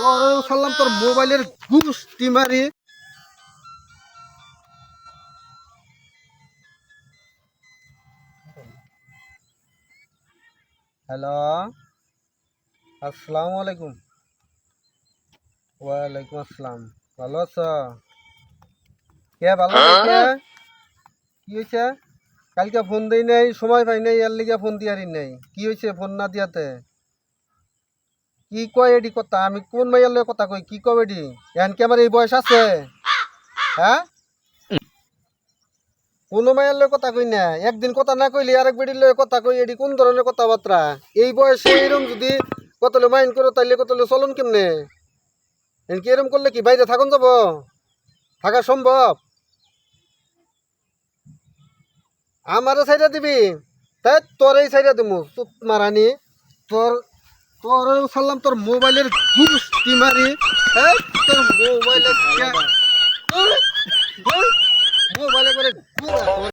তোর সাল্লাম তোর মোবাইলের গুষ্টি মারি। হ্যালো আসসালামু আলাইকুম ওয়ালাইকুম আসসালাম ভালো আছো? কে ভালো কে কি হয়েছে? কালকে ফোন দেই নাই সময় পাই নাই এর লিগে ফোন দিয়ারি নাই। কি হয়েছে ফোন না দিয়াতে কি কয় এডি কথা? আমি কোন মাইয়ার লগে কথা কই? কি কব এডি? এন কি আমার এই বয়স আছে? হ্যাঁ? কোন মাইয়ার লগে কথা কই না। একদিন কথা না কইলে আরেক বেডির লগে কথা কই? এডি কোন ধরনের কথাবার্তা? এই বয়সে এরম যদি কতলে মাইন্ড করো, তাইলে কতলে চলন কেমনে? কি এরম করলে কি বাইরে থাকুন যাব? থাকা সম্ভব? আমারও সাইডা দিবি? তাই তোর এই সাইডা দিমু, চুপ মারানি। তোর তোর সাল্লাম তোর মোবাইলের গুষ্টি মারি মোবাইলের